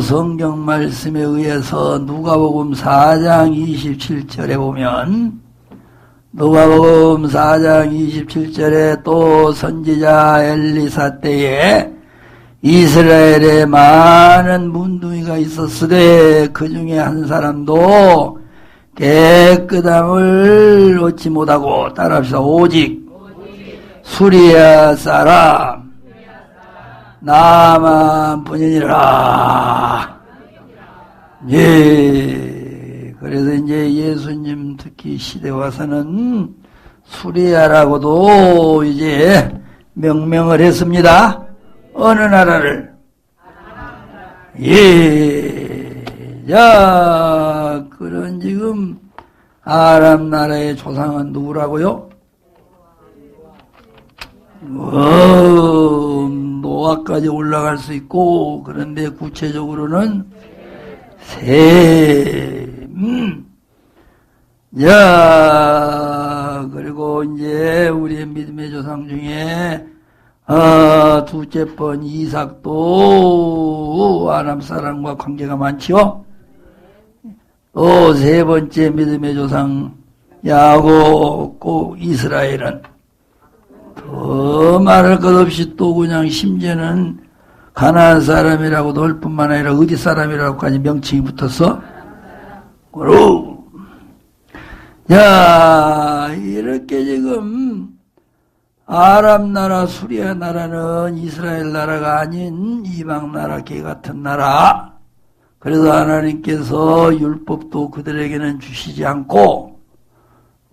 또 성경 말씀에 의해서 누가복음 4장 27절에 보면 누가복음 4장 27절에 또 선지자 엘리사 때에 이스라엘에 많은 문둥이가 있었으되 그 중에 한 사람도 깨끗함을 얻지 못하고 따라합시다. 오직 수리아 사람 나만 뿐이니라. 예. 그래서 이제 예수님 특히 시대 와서는 수리아라고도 이제 명명을 했습니다. 어느 나라를? 예. 자, 그런 지금 아람 나라의 조상은 누구라고요? 어, 노아까지 올라갈 수 있고, 그런데 구체적으로는 셈. 자, 그리고 이제 우리 믿음의 조상 중에 어, 둘째 번 이삭도 아람 사람과 관계가 많지요. 또세 번째 믿음의 조상 야곱, 꼭 이스라엘은 더 말할 것 없이 또 그냥 심지어는 가나안 사람이라고도 할 뿐만 아니라 어디 사람이라고까지 명칭이 붙었어. 그럼 야 이렇게 지금 아람 나라, 수리아 나라는 이스라엘 나라가 아닌 이방 나라, 개 같은 나라. 그래서 하나님께서 율법도 그들에게는 주시지 않고,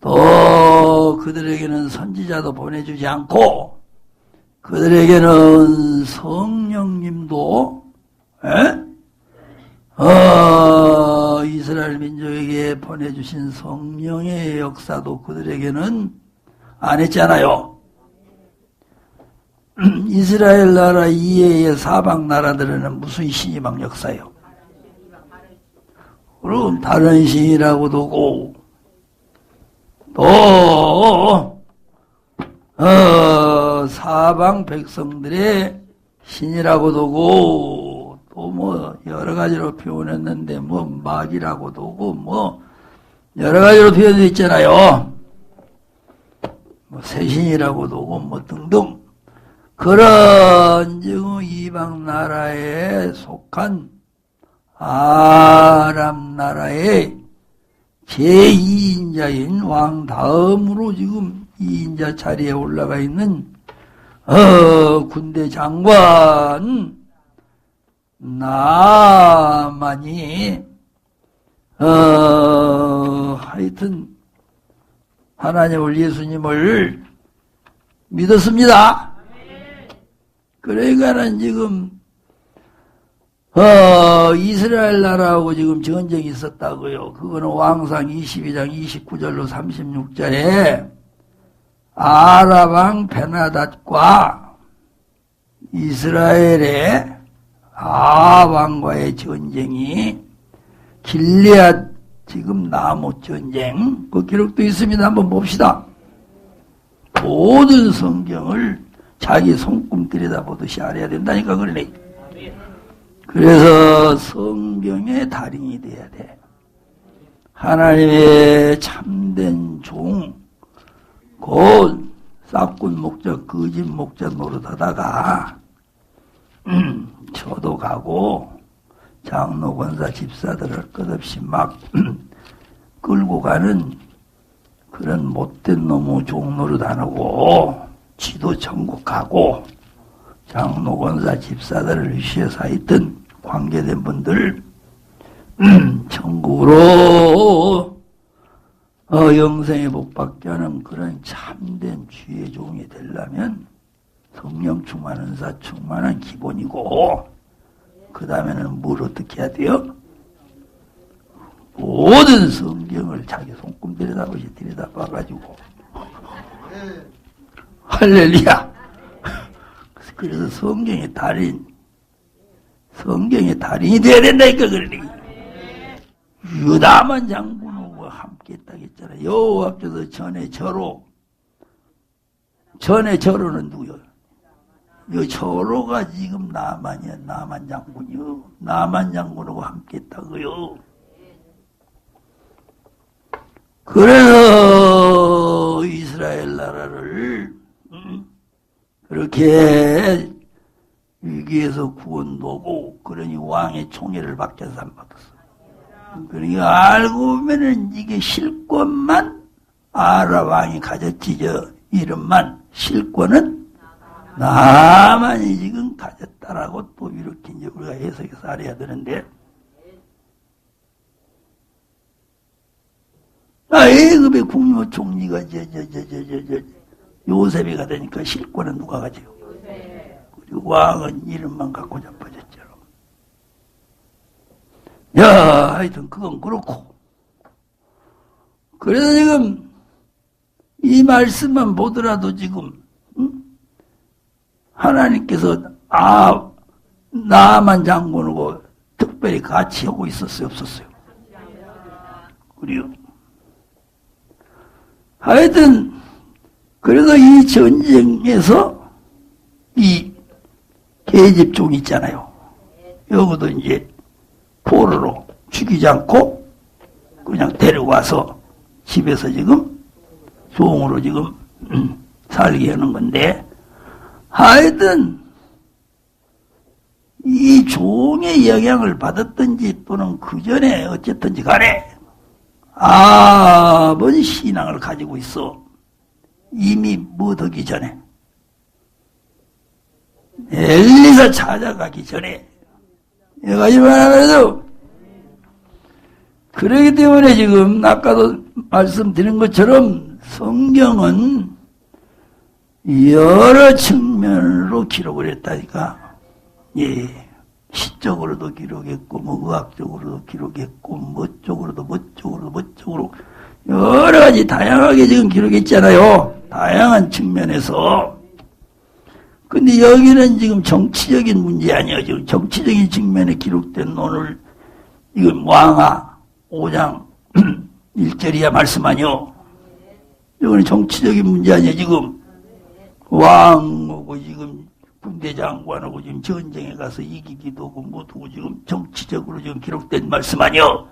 또 그들에게는 선지자도 보내주지 않고, 그들에게는 성령님도, 에? 어, 이스라엘 민족에게 보내주신 성령의 역사도 그들에게는 안 했잖아요. 이스라엘 나라 이외의 사방 나라들은 무슨 신이방 역사요? 그럼 다른 신이라고도 하고 또 어, 사방 백성들의 신이라고도 하고 또 뭐 여러 가지로 표현했는데 뭐 막이라고도 하고 뭐 여러 가지로 표현되어 있잖아요. 뭐 새신이라고도 하고 뭐 등등 그런 즉 이방 나라에 속한 아람 나라의 제2인자인 왕 다음으로 지금 2인자 자리에 올라가 있는 어, 군대 장관 나만이 어, 하여튼 하나님을 예수님을 믿었습니다. 그러니까는 지금 어, 이스라엘 나라하고 지금 전쟁이 있었다고요. 그거는 왕상 22장 29절로 36절에 아라방 베나닷과 이스라엘의 아왕과의 전쟁이 길리앗 지금 나무 전쟁 그 기록도 있습니다. 한번 봅시다. 모든 성경을 자기 손금 들여다보듯이 알아야 된다니까 그러네. 그래서 성경의 달인이 돼야 돼. 하나님의 참된 종, 곧 싹군 목자, 거짓 목자 노릇하다가 음, 저도 가고 장로 권사 집사들을 끝없이 막 끌고 가는 그런 못된 놈의 종노릇 안 하고 지도 천국 가고 장로 권사 집사들을 위시해서 하여튼 관계된 분들 천국으로 어, 영생의 복 받게 하는 그런 참된 주의 종이 되려면 성령 충만, 은 사 충만은 기본이고 그 다음에는 뭘 어떻게 해야 돼요? 모든 성경을 자기 손금 들여다보시 들여다봐가지고. 할렐루야 그래서 성경의 달인 성경의 달인이 되어야 된다니까 그러니 유다만 장군하고 함께 했다고 했잖아 여호와께서 전에 저로 전에 저로는 누구요? 요 초로가 지금 나만이야, 나만 장군이요. 나만 장군하고 함께 했다고요. 그래서 이스라엘 나라를 음, 그렇게 위기에서 구원도고 그러니 왕의 총애를 받겨서 안 받았어. 그러니까 알고 보면은 이게 실권만 아라 왕이 가졌지 저 이름만 실권은 나만이 지금 가졌다라고 또 이렇게 이제 우리가 해석해서 알아야 되는데 아 애급의 국료 총리가 저저저저저 요셉이 가되니까 실권은 누가 가지요? 그리고 왕은 이름만 갖고 자빠졌죠. 야, 하여튼 그건 그렇고. 그래서 지금 이 말씀만 보더라도 지금 응? 하나님께서 아 나만 장군하고 특별히 같이 하고 있었어요, 없었어요? 그래요. 하여튼 그래서 이 전쟁에서 이 계집종 있잖아요. 여기도 이제 포로로 죽이지 않고 그냥 데려와서 집에서 지금 종으로 지금 음, 살게 하는 건데 하여튼 이 종의 영향을 받았든지 또는 그 전에 어쨌든지 간에 아번 신앙을 가지고 있어 이미 묻어기 전에. 엘리사 찾아가기 전에. 여가지 말하면서 그러기 때문에 지금 아까도 말씀드린 것처럼 성경은 여러 측면으로 기록을 했다니까. 예. 시적으로도 기록했고 뭐 의학적으로도 기록했고 뭐 쪽으로도 뭐 쪽으로도 뭐 쪽으로. 여러 가지 다양하게 지금 기록했잖아요 다양한 측면에서 근데 여기는 지금 정치적인 문제 아니에요. 지금 정치적인 측면에 기록된 논을 이건 왕하 5장 1절이야 말씀 아니요. 이거는 정치적인 문제 아니에요. 지금 왕하고 지금 군대 장관하고 지금 전쟁에 가서 이기기도 하고 못하고 지금 정치적으로 지금 기록된 말씀 아니요.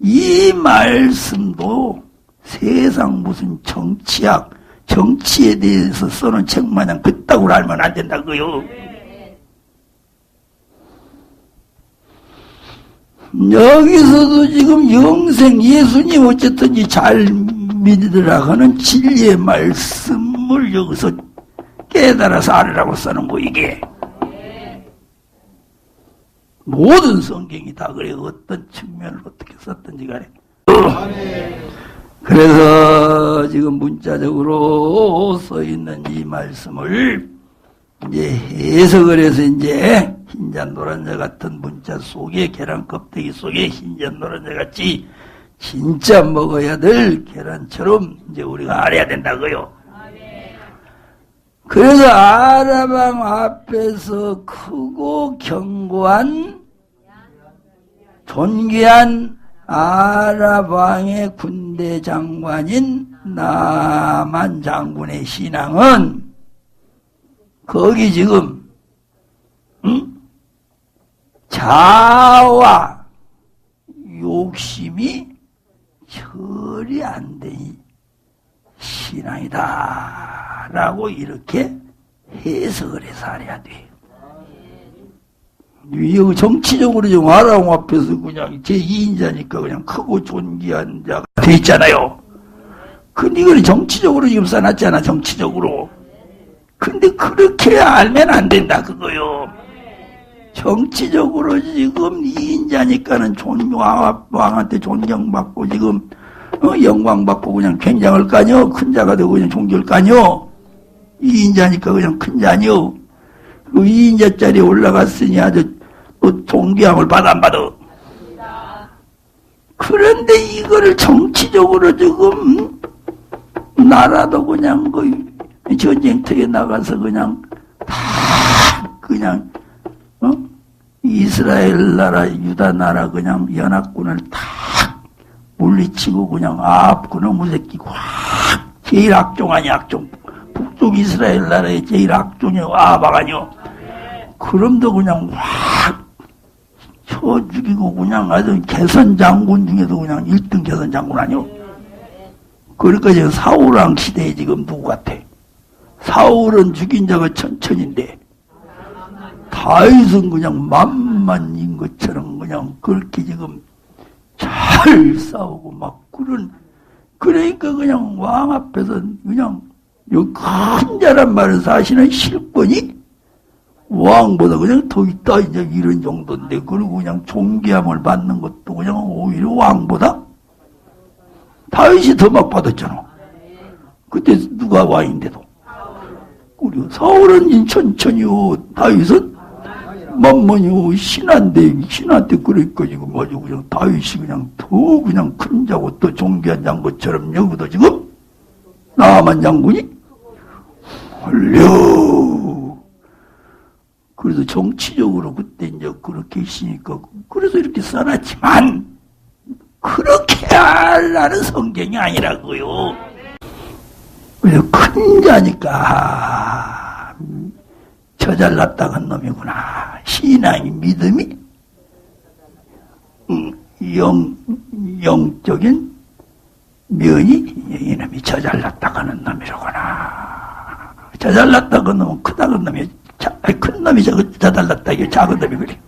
이 말씀도 세상 무슨 정치학 정치에 대해서 써놓은 책 마냥 그따구로 알면 안 된다고요. 여기서도 지금 영생 예수님 어쨌든지 잘 믿으라 하는 진리의 말씀을 여기서 깨달아서 알으라고 써는 거 이게. 모든 성경이 다 그래 어떤 측면을 어떻게 썼든지 간에. 그래서 지금 문자적으로 써 있는 이 말씀을 이제 해석을 해서 이제 흰자 노란자 같은 문자 속에 계란 껍데기 속에 흰자 노란자 같이 진짜 먹어야 될 계란처럼 이제 우리가 알아야 된다고요. 그래서 아라방 앞에서 크고 견고한 존귀한 아랍 왕의 군대 장관인 나만 장군의 신앙은 거기 지금 응? 자와 욕심이 처리 안된 신앙이다 라고 이렇게 해석을 해서 알아야 돼 요. 여기 정치적으로 좀 아라옹 앞에서 그냥 제2인자니까 그냥 크고 존귀한 자가 돼 있잖아요. 근데 이걸 정치적으로 지금 써놨잖아, 정치적으로. 근데 그렇게 알면 안 된다, 그거요. 정치적으로 지금 2인자니까는 존, 왕, 왕한테 존경받고 지금, 어, 영광받고 그냥 굉장할 거 아니요? 큰 자가 되고 그냥 존경할 거 아니요? 2인자니까 그냥 큰 자니 요? 그 2인자짜리 올라갔으니 아주 존경을 받아 안 받아? 그런데 이거를 정치적으로 지금 나라도 그냥 그 전쟁터에 나가서 그냥 다 그냥 어? 이스라엘 나라 유다 나라 그냥 연합군을 다 물리치고 그냥 아 그놈의 새끼 확 제일 악종 아니 악종 북쪽 이스라엘 나라의 제일 아박 아니요 그럼도 그냥 확 쳐 죽이고 그냥 아주 개선 장군 중에도 그냥 1등 개선 장군 아니요 그러니까 지금 사울왕 시대에 지금 누구 같아? 사울은 죽인 자가 천천인데 다윗은 그냥 만만인 것처럼 그냥 그렇게 지금 잘 싸우고 막 그런 그러니까 그냥 왕 앞에서 그냥 큰 자란 말은 사실은 실권이 왕보다 그냥 더 있다 이제 이런 정도인데. 그리고 그냥 존귀함을 받는 것도 그냥 오히려 왕보다 다윗이 더 막 받았잖아. 그때 누가 왕인데도. 우리 사울은 천천히요. 다윗은 만만히요. 신한데 신한테 그러니까 지금 아주 그냥 다윗이 그냥 더 그냥 큰 자고 또 존귀한 장 것처럼 여기도 지금. 나만 장군이 헐려 그래서 정치적으로 그때 이제 그렇게 있으니까 그래서 이렇게 써놨지만 그렇게 하라는 성경이 아니라고요. 큰 자니까 저 잘났다간 놈이구나. 신앙이 믿음이 음, 영 영적인 면이 이놈이 저 잘났다가는 놈이로구나. 저 잘났다가 놈은 크다는 놈이 자, 큰 놈이 저, 저 잘났다 이게 작은 놈이 그래.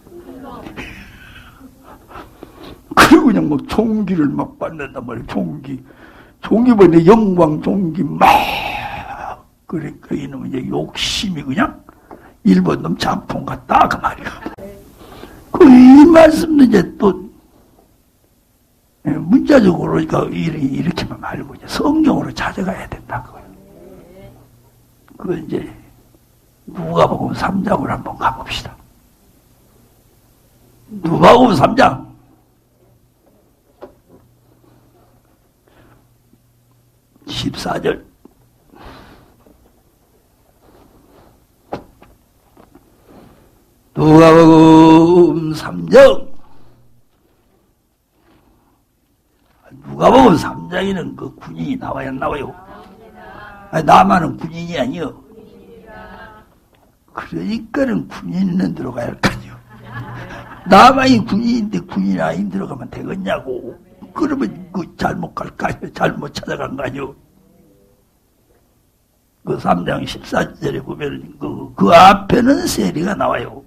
그리고 그냥 뭐 종기를 막 받는단 말이야 종기. 종기 보내 영광 종기 막 그러니까 이놈은 이제 욕심이 그냥 일본 놈 잠풍 같다 그 말이야. 그 이 말씀도 이제 또 예, 문자적으로 그러니까 이렇게만 말고 이제 성경으로 찾아가야 된다 그거예요. 그 이제 누가 보면 3장으로 한번 가봅시다. 누가 보면 3장. 십사절 누가복음 3장 누가복음 3장에는 그 군인이 나와야 나와요. 아니, 나만은 군인이 아니요. 그러니까는 군인은 들어가야 할거 아니요. 나만이 군인인데 군인 아닌 들어가면 되겠냐고. 그러면 그 잘못 갈거 아니요. 잘못 찾아간 거 아니요. 그 3장 14절에 보면 그, 그 앞에는 세리가 나와요.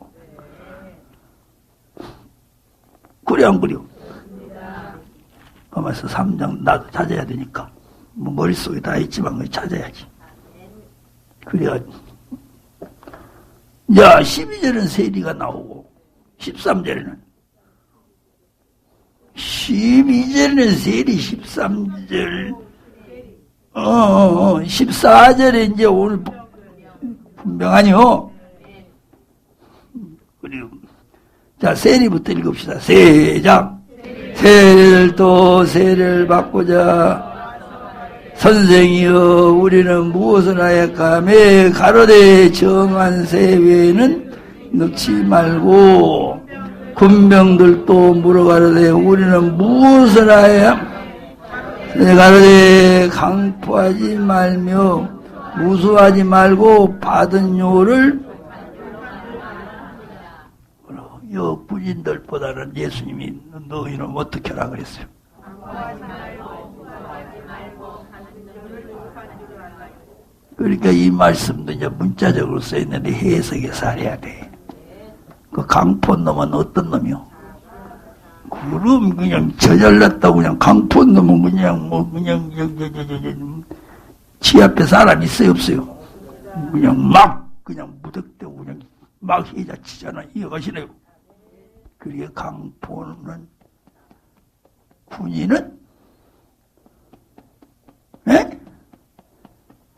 그래 안 그려? 그러면서 3장 나도 찾아야 되니까 뭐 머릿속에 다 있지만 그 찾아야지. 그래야 야 12절은 세리가 나오고 13절에는 12절에는 세리 13절 어, 어, 14절에 어. 이제 오늘 분명하니요. 그리고 자 세리부터 읽읍시다. 세장 세를 또 세를 받고자 선생이여 우리는 무엇을 하였까매 가로되 정한 세외에는 넣지 말고 군병들도 물어가로되 우리는 무엇을 하여 가로되 강포하지 말며 무수하지 말고 받은 요를 요 부인들보다는 예수님이 너희는 어떻게 하라 그랬어요? 그러니까 이 말씀도 이제 문자적으로 써 있는데 해석해서 알아야 돼. 그 강포 놈은 어떤 놈이요? 그럼 그냥 저잘났다고 그냥 강포 놈은 그냥 뭐 그냥 지 앞에 사람 있어요 없어요? 그냥 막 그냥 무덕대고 그냥 막 해자치잖아 이어가시네요. 그리고 강포는 군인은 에?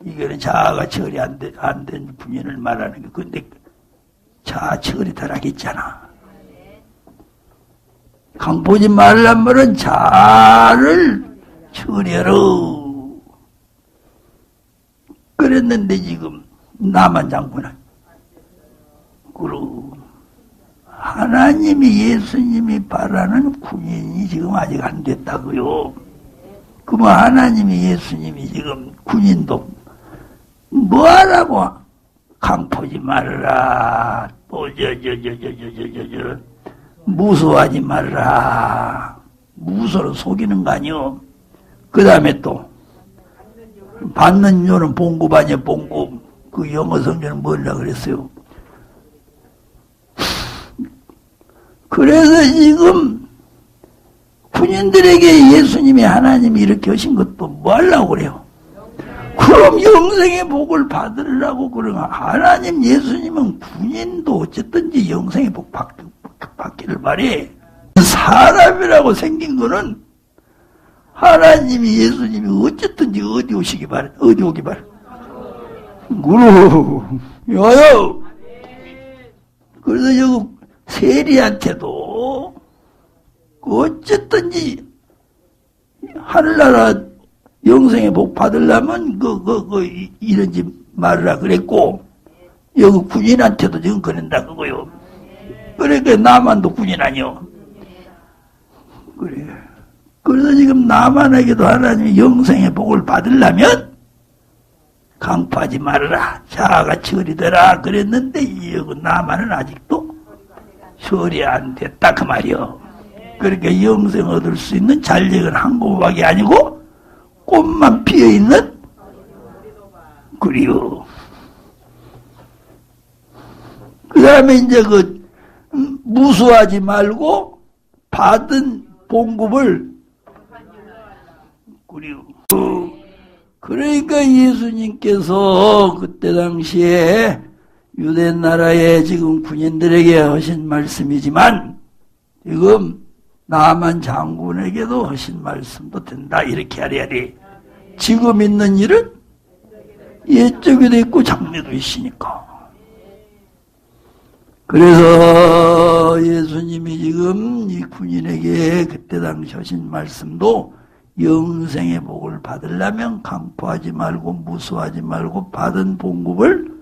이거는 자아가 처리 안 된, 안된 군인을 말하는 게 근데 자아 처리 덜하겠잖아. 강보지 말란 말은 자아를 처리하라. 그랬는데 지금 나만 장군은 그러고 하나님이 예수님이 바라는 군인이 지금 아직 안 됐다고요. 그러면 하나님이 예수님이 지금 군인도 뭐하라고? 강포지 말라. 뭐, 또저저저저저저저 무서워하지 말라. 무서로 속이는 거 아니오? 그 다음에 또 받는 요는 봉급 아니야 봉급. 그 영어 성전은 뭐라 그랬어요? 그래서 지금 군인들에게 예수님이 하나님이 이렇게 하신 것도 뭐 하려고 그래요? 그럼 영생의 복을 받으려고 그러나 하나님 예수님은 군인도 어쨌든지 영생의 복 받, 받기를 바래. 사람이라고 생긴 거는 하나님이 예수님이 어쨌든지 어디 오시기 바래. 어디 오기 바래. 그럼 여요. 그래서 여기 세리한테도 어쨌든지 하늘나라 영생의 복 받으려면 그, 그, 그, 이런지 말으라 그랬고, 여기 군인한테도 지금 그런다 그거요. 그러니까 나만도 군인 아니요. 그래. 그래서 지금 나만에게도 하나님이 영생의 복을 받으려면 강파하지 말아라. 자아가 처리되라. 그랬는데, 여기 나만은 아직도 처리 안 됐다. 그 말이요. 그러니까 영생 얻을 수 있는 잔력은 한 곳밖에 아니고, 꽃만 피어있는 그리요. 그 다음에 이제 그, 음, 무수하지 말고, 받은 봉급을, 그리요. 그러니까 예수님께서 그때 당시에 유대 나라의 지금 군인들에게 하신 말씀이지만, 지금 나만 장군에게도 하신 말씀도 된다. 이렇게 돼. 지금 있는 일은 옛적에도 있고 장래도 있으니까. 그래서 예수님이 지금 이 군인에게 그때 당시 하신 말씀도 영생의 복을 받으려면 강포하지 말고 무수하지 말고 받은 봉급을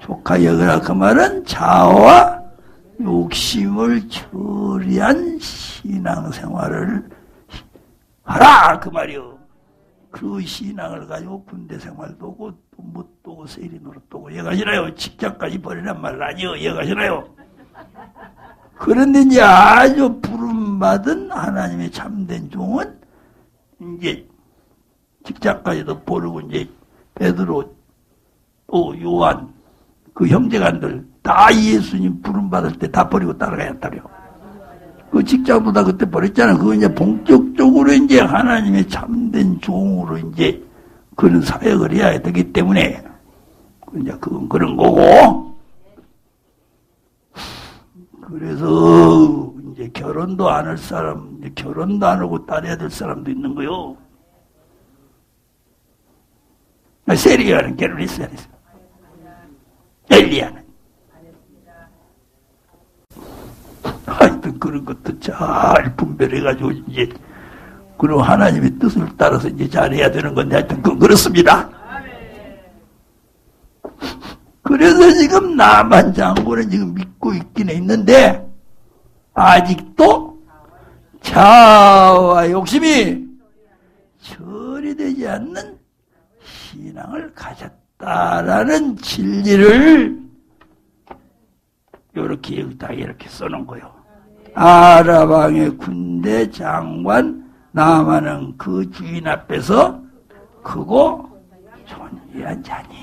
조카 여거라 그 말은 자아와 욕심을 처리한 신앙생활을 하라 그 말이요. 그 신앙을 가지고 군대 생활도 오고 못도 오고 세리 노릇도 오고 얘가시나요? 직장까지 버리란 말 아니요. 얘가시나요? 그런데 이제 아주 부름받은 하나님의 참된 종은 이제 직장까지도 버리고 이제 베드로 또 요한 그 형제간들 다 예수님 부름받을 때 다 버리고 따라가야했다려. 그 직장보다 그때 버렸잖아. 그거 이제 본격적으로 이제 하나님의 참된 종으로 이제 그런 사역을 해야 되기 때문에 이제 그건 그런 거고. 그래서 이제 결혼도 안 할 사람, 이제 결혼도 안 하고 따라야 될 사람도 있는 거요. 세리아는 결혼했어야 했어. 엘리야는. 하여튼 그런 것도 잘 분별해가지고 이제 그런 하나님의 뜻을 따라서 이제 잘해야 되는 건데 하여튼 그 그렇습니다. 그래서 지금 나만 장군은 지금 믿고 있긴 있는데 아직도 자와 욕심이 처리되지 않는 신앙을 가졌다라는 진리를 이렇게 여기다 이렇게 써놓은 거요. 아라방의 군대 장관 나만은 그 주인 앞에서 크고 존귀한 자니.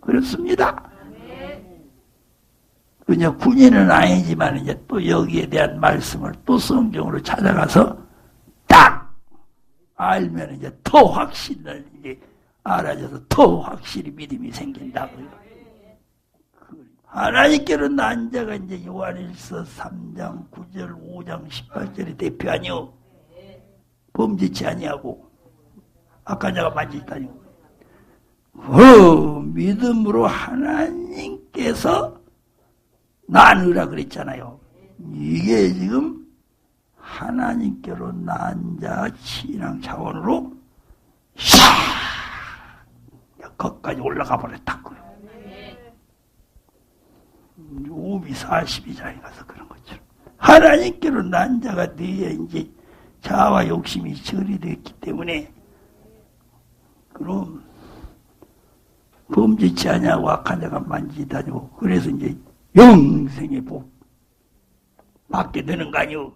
그렇습니다. 그냥 군인은 아니지만 이제 또 여기에 대한 말씀을 또 성경으로 찾아가서 딱 알면 이제 더 확신을 이제 알아져서 더 확실히 믿음이 생긴다고요. 하나님께로 난 자가 이제 요한일서 3장 9절 5장 18절의 대표 아니요. 범죄치 아니하고 아까 내가 만졌다니요. 어, 믿음으로 하나님께서 나누라 그랬잖아요. 이게 지금 하나님께로 난 자 신앙 차원으로 샤 거기까지 올라가 버렸다고요. 오비 42장에 가서 그런 것처럼. 하나님께로 난 자가 되어야 이제 자아와 욕심이 처리되었기 때문에, 그럼 범지치 아니하고 악한 자가 만지다니고 그래서 이제 영생의 복 받게 되는 거 아니오.